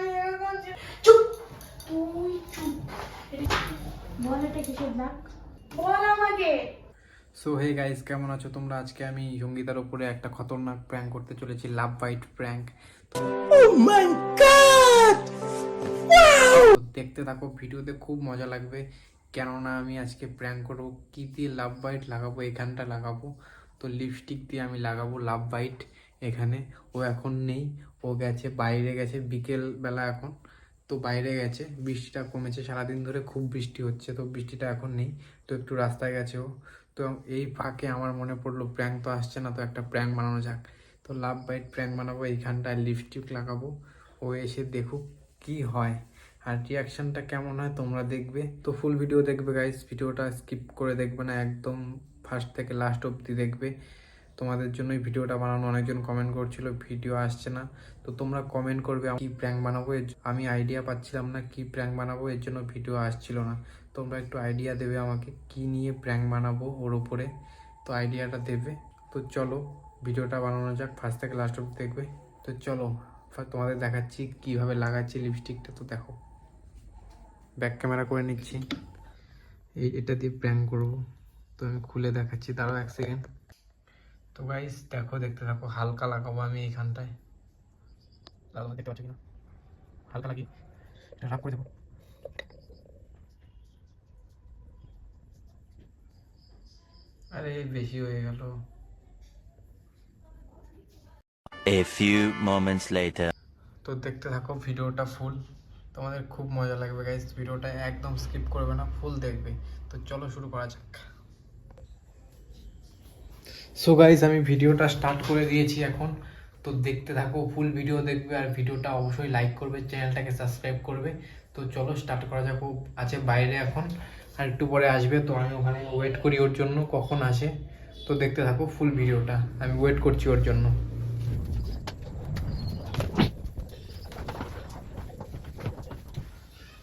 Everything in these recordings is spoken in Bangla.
আমি চুপ। তুই চুপ। বল এটা কিসের দাগ বল আমাকে। সো হে গাইস কেমন আছো তোমরা? আজকে আমি সঙ্গীতার উপরে একটা খতরনাক প্র্যাঙ্ক করতে চলেছি লাভ বাইট প্র্যাঙ্ক দেখতে থাকো ভিডিওতে খুব মজা লাগবে। কেননা আমি আজকে প্র্যাঙ্ক করব কি দিয়ে লাভ বাইট লাগাবো এখানটা লাগাবো। তো লিপস্টিক দিয়ে আমি লাগাবো লাভ বাইট এখানে। ও এখন নেই। ও গেছে, বাইরে গেছে বিকেল বেলা এখন। তো বাইরে গেছে। বৃষ্টিটা কমেছে। সারাদিন ধরে খুব বৃষ্টি হচ্ছে। তো বৃষ্টিটা এখন নেই। তো একটু রাস্তায় গেছে ও। তো এই ফাঁকে আমার মনে পড়ল, প্র্যাঙ্ক তো আসছে না, তো একটা প্র্যাঙ্ক বানানো যাক। তো লাভ বাইট প্র্যাঙ্ক বানাবো, এইখানটায় লিপস্টিক লাগাবো। ও এসে দেখুক কি হয়। আর রিয়াকশনটা কেমন হয় তোমরা দেখবে। তো ফুল ভিডিও দেখবে গাইস ভিডিওটা স্কিপ করে দেখবে না। একদম ফার্স্ট থেকে লাস্ট অবধি দেখবে। তোমাদের জন্যই ভিডিওটা বানানো। অনেকজন কমেন্ট করছিল, ভিডিও আসছে না। তো তোমরা কমেন্ট করবে কি প্র্যাঙ্ক বানাবো? আমি আইডিয়া পাচ্ছিলাম না কি প্র্যাঙ্ক বানাবো, এর জন্য ভিডিও আসছিল না। তোমরা একটু আইডিয়া দেবে আমাকে, কি নিয়ে প্র্যাঙ্ক বানাবো ওর উপরে? তো আইডিয়াটা দেবে। তো চলো, ভিডিওটা বানানো যাক ফার্স্ট থেকে লাস্ট অবধি দেখবে। তো চলো তোমাদের দেখাচ্ছি কীভাবে লাগাচ্ছি লিপস্টিকটা তো দেখো ব্যাক ক্যামেরা করে নিচ্ছি। এই এটা দিয়ে প্র্যাঙ্ক করব। তো আমি খুলে দেখাচ্ছি, দাঁড়াও এক সেকেন্ড তো গাইস দেখো দেখতে থাকো হালকা লাগাবো আমি এইখানটায়। লাগাবো দেখতে পাচ্ছ কিনা? হালকা লাগিয়ে এটা রাফ করে দেবো। আরে বেশি হয়ে গেল। A few moments later. তো দেখতে থাকো ভিডিওটা ফুল তোমাদের খুব মজা লাগবে গাইস ভিডিওটা একদম স্কিপ করবে না ফুল দেখবে। তো চলো শুরু করা যাক। সো গাইজ আমি ভিডিওটা স্টার্ট করে দিয়েছি এখন। তো দেখতে থাকো ফুল ভিডিও দেখবে আর ভিডিওটা অবশ্যই লাইক করবে চ্যানেলটাকে সাবস্ক্রাইব করবে। তো চলো স্টার্ট করা যাক আছে বাইরে এখন, আর একটু পরে আসবে, তো আমি ওখানে ওয়েট করি ওর জন্য, কখন আসে। তো দেখতে থাকো ফুল ভিডিওটা আমি ওয়েট করছি ওর জন্য।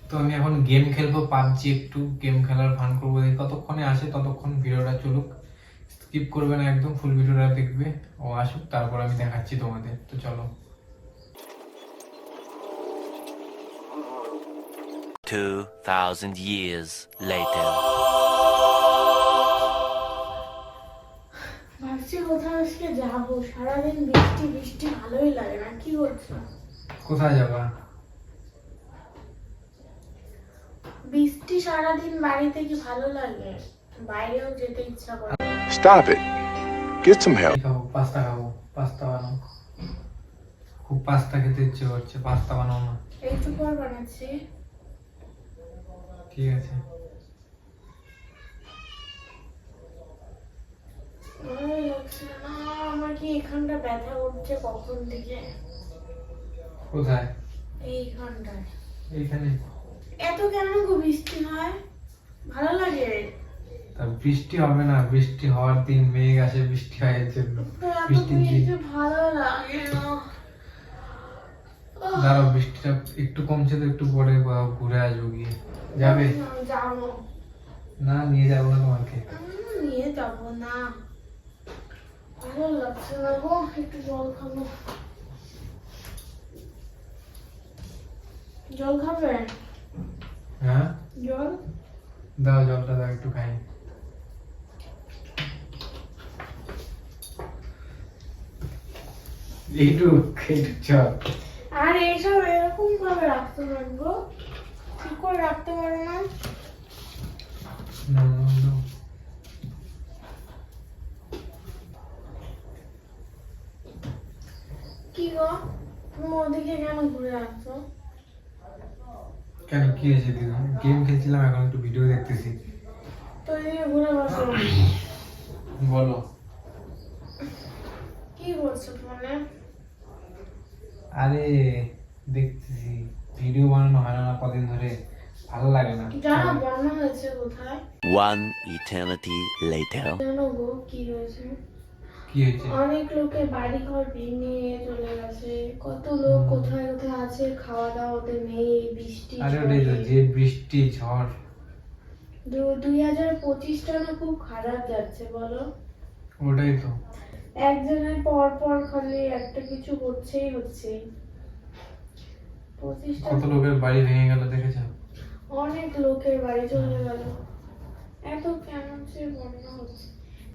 তো আমি এখন গেম খেলব, পাবজি একটু গেম খেলার ফান করব কতক্ষণে আসে ততক্ষণ ভিডিওটা চলুক। স্কিপ করবে না একদম ফুল ভিডিওটা দেখবে ও আসুক তারপর আমি দেখাচ্ছি তোমাদের। তো চলো। Two thousand years later. ভাবছি কোথাও আজকে যাব? সারাদিন বৃষ্টি বৃষ্টি ভালোই লাগে না কি করছ? কোথায় যাবা? বৃষ্টি সারাদিন বাড়িতে কি ভালো লাগে? বাইরেও যেতে ইচ্ছা করে Stop it. Get some help. কি খাব পাস্তা খাব পাস্তা বানাও। খুব পাস্তা খেতে ইচ্ছে করছে পাস্তা বানাও না। এইটুকু আর বানাচ্ছি। ঠিক আছে? ভালো লাগছে না আমার কি এখানটা ব্যথা উঠছে কখন থেকে? কোথায়? এইখানটায়। এইখানে। এত কেন খুব বৃষ্টি হয়? ভালো লাগে? তা বৃষ্টি হবে না বৃষ্টি হওয়ার দিন মেঘ আসে বৃষ্টি হয় এর জন্য। তো এত বৃষ্টির দিন। বৃষ্টি ভালো লাগে না। দাঁড়াও বৃষ্টিটা একটু কমছে তো একটু পরে কোথাও ঘুরে আসব গিয়ে। যাবে? যাব। না নিয়ে যাব না তোমাকে? উম, নিয়ে যাব না। ভালো লাগছে না গো একটু জল খাব। জল খাবে? হ্যাঁ? জল? দাও জলটা দাও একটু খাই। এইটু এইটু চল আর এইসব এরকম ভাবে রাখতে পারব। ঠিক করে রাখতে পারো না. কি গো? তুমি ওদিকে কেন ঘুরে আসছো? কেন কি হয়েছে দিদি গেম খেলছিলাম এখন একটু ভিডিও দেখতেছি। তো এদিকে ঘুরে বসো। বলো কি করছ ফোনে আরে দেখতেছি। ভিডিও বানানো হয় না কদিন ধরে। ভালো লাগে না। জানো বন্যা হয়েছে কোথায়? One eternity later. জানো গো কি হয়েছে? কি হয়েছে? অনেক লোকের বাড়ি ঘর ভেঙে চলে গেছে। কত লোক কোথায় কোথায় আছে খাওয়া দাওয়া ওদের নেই বৃষ্টি আরে ওটাই তো যে বৃষ্টি ঝড়। দু- দুই হাজার পঁচিশটা না খুব খারাপ যাচ্ছে বলো? ওটাই তো। একজনের পর পর খালি একটা কিছু হচ্ছেই হচ্ছে পঁচিশটা কত লোকের বাড়ি ভেঙে গেল দেখেছ? অনেক লোকের বাড়ি চলে গেল। এত কেন যে বন্যা হচ্ছে।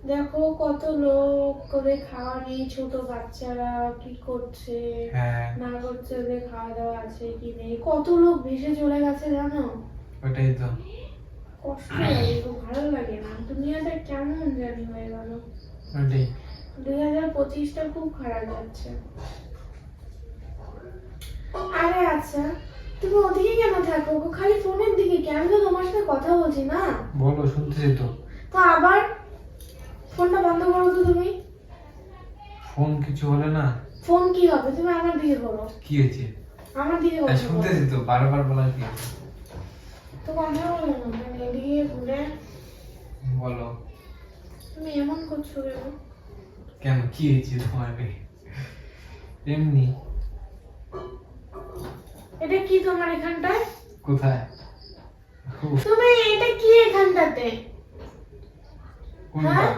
দেখো কত লোক করে খাওয়া নেই ছোট বাচ্চারা কি করছে? হ্যাঁ। না করছে ওদের খাওয়া দাওয়া আছে কি নেই? কত লোক ভেসে চলে গেছে জানো? ওটাই তো। কষ্ট লাগে ভালো লাগে না। দুনিয়াটা কেমন জানি হয়ে গেল। ওটাই দুই হাজার পঁচিশটা খুব খারাপ যাচ্ছে। আরে আচ্ছা তুমি ওদিকে কেন থাকো? খালি ফোনের দিকে কেন? আমি তো তোমার সাথে কথা বলছি না। বলো শুনতেছি তো। তো আবার ফোনটা বন্ধ করো তো তুমি। ফোন কিছু হলে না। ফোন কি হবে? তুমি আমার দিকে করো। কি হয়েছে? আমার দিকে বলো। শুনতেছি তো বারবার বলার কি? তো কথা বলো না এদিকে ঘুরে। বলো। তুমি এমন করছ কেন? কেন কি হয়েছে তোমার এমনি। এটা কি তোমার এখানটায়? কোথায়? তুমি এটা কি এখানটাতে? কোনটা? হ্যাঁ?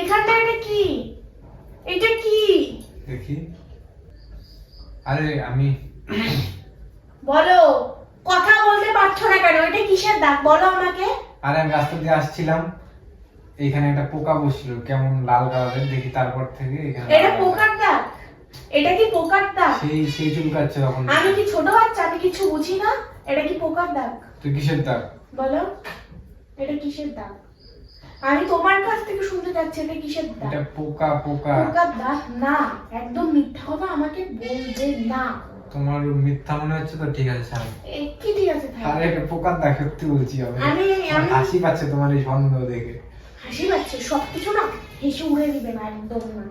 এখানটা এটা কি? এটা কি? দেখি। আরে আমি বলো কথা বলতে পারছ না কেন? এটা কিসের দাগ? বলো আমাকে। আরে আমি রাস্তা দিয়ে আসছিলাম। এখানে একটা পোকা বসছিল কেমন লাল কালারের দেখি তারপর থেকে এখানে এটা পোকার দাগ। এটা কি পোকার দাগ? সেই সেই চুলকাচ্ছে তখন। আমি কি ছোট বাচ্চা? আমি কিছু বুঝি না? এটা কি পোকার দাগ? তুই কিসের দাগ? বলো। এটা কিসের দাগ? আমি তোমার কাছ থেকে শুনতে যাচ্ছি এটা কিসের দাগ? এটা পোকা পোকা। পোকার দাগ? না একদম মিথ্যা কথা আমাকে বলবে না। তোমার মিথ্যা মনে হচ্ছে তো? ঠিক আছে এ, কি ঠিক আছে। আরে এটা পোকার দাগ সত্যি বলছি আমি। আমি আমি হাসি পাচ্ছে তোমার এই সন্দেহ দেখে। পাচ্ছে সবকিছু না হেসে উড়ে দিবে না একদম না।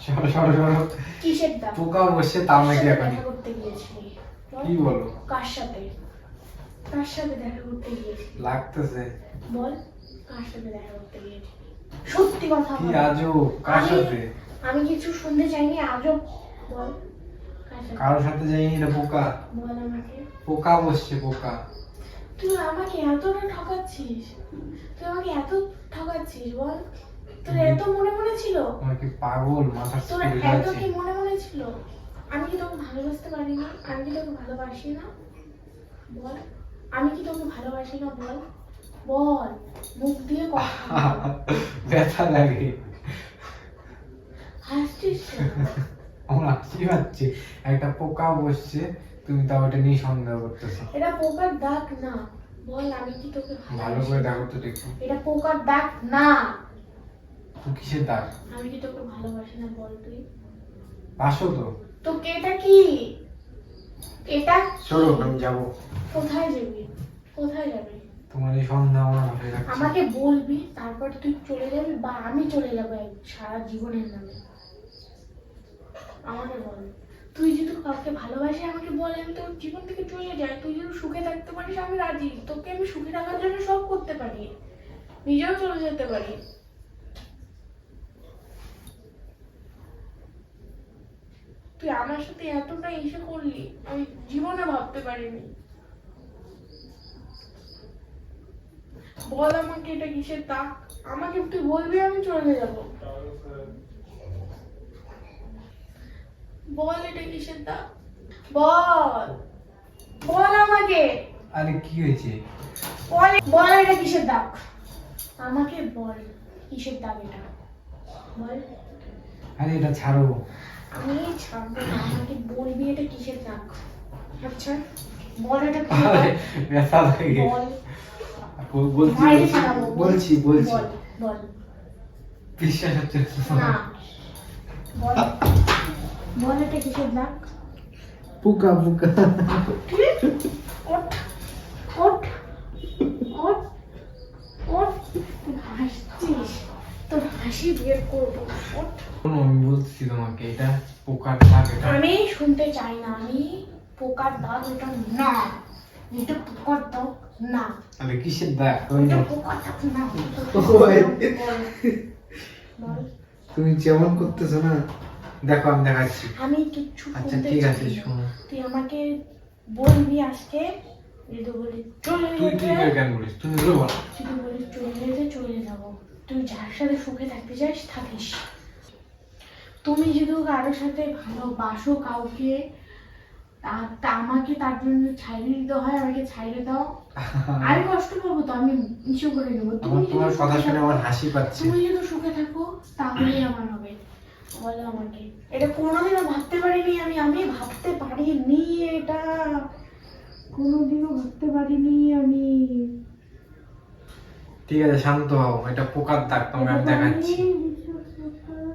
সরো সরো সরো কিসের দাগ পোকা বসে তাও নাকি এখন করতে গিয়েছিলি? কি বলো? কার সাথে? কার সাথে দেখা করতে গিয়েছিলি? লাগতেছে। বল কার সাথে দেখা করতে গিয়েছিলি? সত্যি কথা কি আজও কার আমি- সাথে? আমি কিছু শুনতে চাইনি আজও বল কারোর সাথে যাইনি এটা পোকা। বল আমাকে। পোকা বসছে পোকা। তুই আমাকে এতটা ঠকাচ্ছিস? তুই আমাকে এত ঠকাচ্ছিস বল? তোর এত মনে মনে ছিল? তোমার কি পাগল? মাথা তোর এত কি মনে মনে ছিল? আমি কি তোকে ভালোবাসতে পারি না? আমি কি তোকে ভালোবাসি না? বল। আমি কি তোকে ভালোবাসি না? বল। বল। মুখ দিয়ে কথা ব্যথা লাগে। হাসছিস? আমার হাসি পাচ্ছে। একটা পোকা বসছে। তুমি তাও এটা নিয়ে সন্দেহ করতেছো। এটা পোকার দাগ না। বল আমি কি তোকে ভালো করে? দেখো তো দেখি। এটা পোকার দাগ না। তুই কিসের দাগ? আমি কি তোকে ভালোবাসি না বল তুই? আসো তো। তোকে এটা কি? এটা চলো আমি যাব। কোথায় যাবি? কোথায় যাবি? তোমার এই সন্দেহ আমার মাথায় রাখছে। আমাকে বলবি তারপর তুই চলে যাবি বা আমি চলে যাব সারা জীবনের নামে। আমাকে বল। তুই যদি কাউকে ভালোবাসি, আমাকে বল, আমি তোর জীবন থেকে চলে যাই। তুই যদি সুখে থাকতে পারিস, আমি রাজি। তোকে আমি সুখে থাকার জন্য সব করতে পারি। নিজেও চলে যেতে পারি। তুই আমার সাথে এতটা এসে করলি, আমি জীবনে ভাবতে পারিনি। বল আমাকে এটা কিসের তাক? আমাকে তুই বলবি, আমি চলে যাব। বল এটা কিসের তাক বল। বল আমাকে। আরে কি হয়েছে? বল বল এটা কিসের দাগ? আমাকে বল কিসের দাগ এটা? বল। আরে এটা ছাড়ো। আমি ছাড়বো না আমাকে বলবি এটা কিসের দাগ? আচ্ছা বল এটা ব্যথা লাগে। বল। বল- বলছি বলছি। বলছি বল বিশ্বাস হচ্ছে। না। বল। বল এটা কিসের দাগ? পোকা পোকা। ওঠ ওঠ ওঠ ওঠ। তুই হাসছিস? তোর হাসি বের করব। ওঠ। আমি বলছি তোমাকে এটা পোকার দাগ এটা আমি শুনতে চাই না আমি পোকার দাগ এটা না। এটা পোকার দাগ না। আরে কিসের দাগ? এটা পোকার দাগ না। তুমি যেমন করতেছো না দেখো আমি দেখাচ্ছি। আমি কিচ্ছু আচ্ছা ঠিক আছে। শোনো। তুই আমাকে বলবি আজকে যদি বলি চলে তুই কেন বলিস? তুমি বল। যদি বলি চলে যেতে চলে যাব। তুই যার সাথে সুখে থাকতে চাস থাকিস। তুমি যদি কারোর সাথে ভালোবাসো কাউকে আমাকে তার জন্য ছাইড়ে দিতে হয় আমাকে ছাইড়ে দাও। আমি কষ্ট পাবো তো আমি ইস্যু করে নেব। তুমি কথা শুনে আমার হাসি পাচ্ছে। তুমি যদি সুখে থাকো তাহলেই আমার হবে। বলো আমাকে। এটা কোনোদিনও ভাবতে পারিনি আমি আমি ভাবতে পারিনি এটা। কোনোদিনও ভাবতে পারিনি আমি। ঠিক আছে শান্ত হও এটা পোকার দাগ তোমাকে আমি দেখাচ্ছি।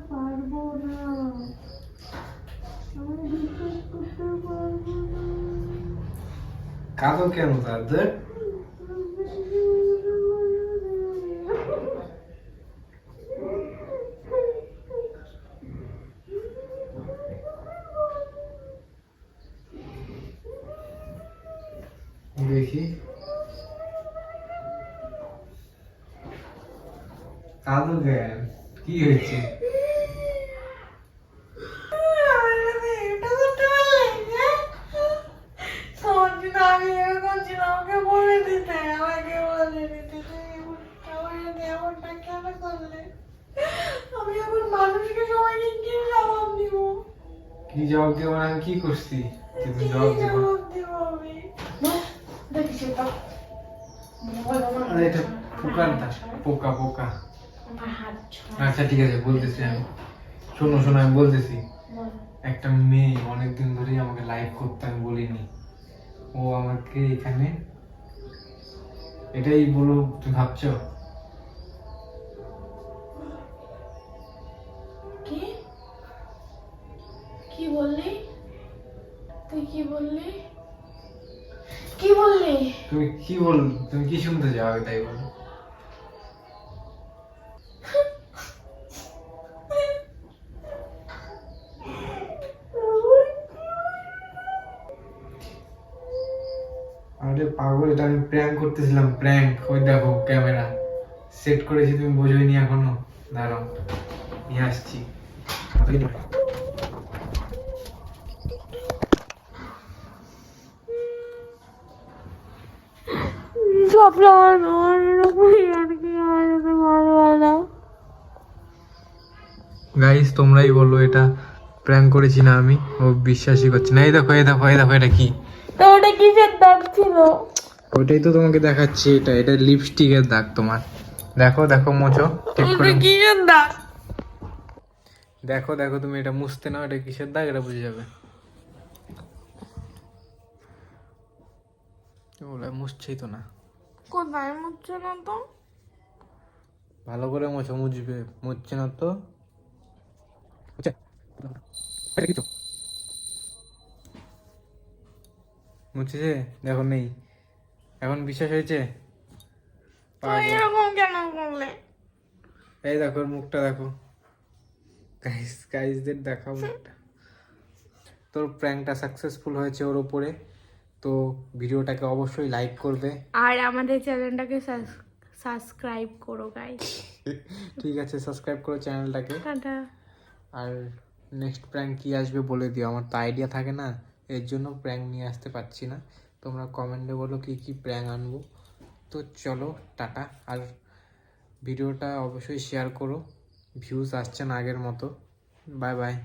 পারব না। কাঁদো কেন তাদের? দেখি। কাঁদো কেন কি হয়েছে? কি জবাব দিব আমি কি করছি জবাব দিব আমি দেখি সেটা বল আমার আরে এটা পোকা পোকা। আচ্ছা ঠিক আছে বলতেছি আমি। শোনো শোনো আমি বলতেছি। একটা মেয়ে অনেকদিন ধরেই আমাকে লাইক করতে আমি বলিনি। ও আমাকে এখানে এটাই বলো তুমি ভাবছ? কি? কি বললি? তুই কি বললি? বললি? তুমি কি বল, তুমি কি শুনতে চাও তাই বলো। আরে পাগল, এটা আমি প্র্যাঙ্ক করতেছিলাম প্র্যাঙ্ক ওই দেখো, ক্যামেরা। সেট করেছি তুমি বোঝোইনি এখনও। দাঁড়াও, নিয়ে আসছি। গাইস তোমরাই বলো এটা প্র্যাঙ্ক করেছি না আমি? ও বিশ্বাসই করছে না। এই দেখো এই দেখো এই দেখো এটা কি? তো ওটা কিসের দাগ ছিল? ওইটাই তো তোমাকে দেখাচ্ছি এটা। এটা লিপস্টিকের দাগ তোমার। দেখো দেখো মোছো ঠিক করে কিসের দাগ? দেখো দেখো তুমি এটা মুছতে নাও এটা কিসের দাগ? এটা বুঝে যাবে। মুছছেই তো না। কোথায়? না তো? ভালো করে মোছো মুছবে মুছছে না তো? মুছেছে? দেখো নেই। এখন বিশ্বাস হয়েছে? এরকম কেন করলে? এই দেখো মুখটা দেখো। গাইস গাইসদের দেখাও মুখটা। তোর প্র্যাঙ্কটা সাকসেসফুল হয়েছে ওর উপরে। তো ভিডিওটাকে অবশ্যই লাইক করবে। আর আমাদের চ্যানেলটাকে সাবস্ক্রাইব করো গাইস ঠিক আছে সাবস্ক্রাইব করো চ্যানেলটাকে। টাটা। আর নেক্সট প্র্যাঙ্ক কি আসবে বলে দিও আমার তো আইডিয়া থাকে না এর জন্য প্র্যাঙ্ক নিয়ে আসতে পারছি না। তোমরা কমেন্টে বলো কি কি প্র্যাঙ্ক আনব। তো চলো টাটা। আর ভিডিওটা অবশ্যই শেয়ার করো। ভিউজ আসছে না আগের মতো। Bye bye